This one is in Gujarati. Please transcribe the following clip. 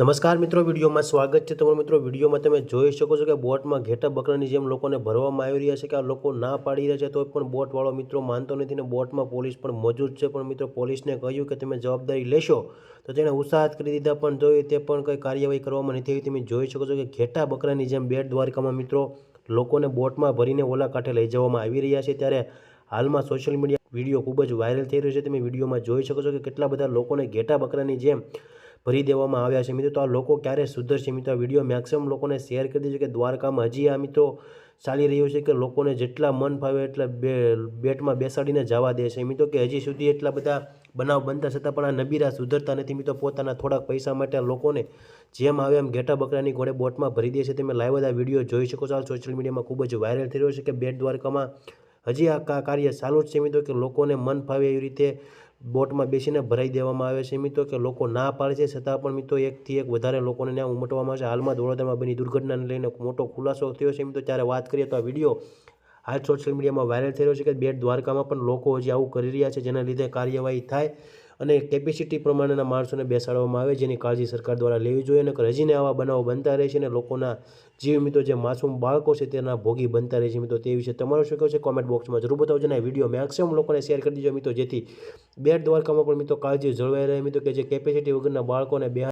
નમસ્કાર મિત્રો, વિડીયોમાં સ્વાગત છે તમારું. મિત્રો, વિડીયોમાં તમે જોઈ શકો છો કે બોટમાં ઘેટા બકરાની જેમ લોકોને ભરવામાં આવી રહ્યા છે કે આ લોકો ના પાડી રહ્યા છે તો પણ બોટવાળો મિત્રો માનતો નથી ને બોટમાં પોલીસ પણ મોજૂદ છે. પણ મિત્રો, પોલીસને કહ્યું કે તમે જવાબદારી લેશો, તો તેણે ઉત્સાહત કરી દીધા. પણ જોઈ તે પણ કંઈ કાર્યવાહી કરવામાં નથી આવી, તમે જોઈ શકો છો કે ઘેટા બકરાની જેમ બેટ દ્વારકામાં મિત્રો લોકોને બોટમાં ભરીને ઓલા કાંઠે લઈ જવામાં આવી રહ્યા છે. ત્યારે હાલમાં સોશિયલ મીડિયા વીડિયો ખૂબ જ વાયરલ થઈ રહ્યો છે. તમે વિડીયોમાં જોઈ શકો છો કે કેટલા બધા લોકોને ઘેટા બકરાની જેમ ભરી દેવામાં આવ્યા છે. મિત્રો, તો આ લોકો ક્યારે સુધરશે? મિત્રો, આ વીડિયો મેક્સિમમ લોકોને શેર કરી દેજો કે દ્વારકામાં હજી આ મિત્રો ચાલી રહ્યું છે કે લોકોને જેટલા મન ફાવે એટલા બે, બેટમાં બેસાડીને જવા દે છે. મિત્રો, કે હજી સુધી એટલા બધા બનાવ બનતા છતાં પણ આ નબીરા સુધરતા નથી. મિત્રો, પોતાના થોડાક પૈસા માટે લોકોને જેમ આવે એમ ઘેટા બકરાની ઘોડે બોટમાં ભરી દે છે. તમે લાઈવ બધા વીડિયો જોઈ શકો છો. આ સોશિયલ મીડિયામાં ખૂબ જ વાયરલ થઈ રહ્યો છે કે બેટ દ્વારકામાં હજી આ કાર્ય ચાલુ જ છે. મિત્રો, કે લોકોને મન ફાવે એવી રીતે બોટમાં બેસીને ભરાઈ દેવામાં આવે છે મિત્રો કે લોકો ના પાડે છે. છતાં પણ મિત્રો એકથી એક વધારે લોકોને ત્યાં ઉમટવામાં છે. હાલમાં વડોદરામાં બની દુર્ઘટનાને લઈને મોટો ખુલાસો થયો છે મિત્રો. ત્યારે વાત કરીએ તો આ વીડિયો હાલ સોશિયલ મીડિયામાં વાયરલ થઈ રહ્યો છે કે બેટ દ્વારકામાં પણ લોકો હજી આવું કરી રહ્યા છે જેના લીધે કાર્યવાહી થાય અને કેપેસિટી પ્રમાણેના માણસોને બેસાડવામાં આવે જેની કાળજી સરકાર દ્વારા લેવી જોઈએ અને હજીને આવા બનાવો બનતા રહે છે અને લોકોના જીવ મિત્રો જે માસૂમ બાળકો છે તેના ભોગી બનતા રહે છે મિત્રો. તે વિશે તમારો શું કહેવું છે? કોમેન્ટ બોક્સમાં જરૂર બતાવજો અને વીડિયો મેક્સિમમ લોકોને શેર કરી દીજો મિત્રો. જેથી બેટ દ્વારકામાં પણ મિત્રો કાળજી જળવાઈ રહે મિત્રો કે જે કેપેસિટી વગરના બાળકોને બે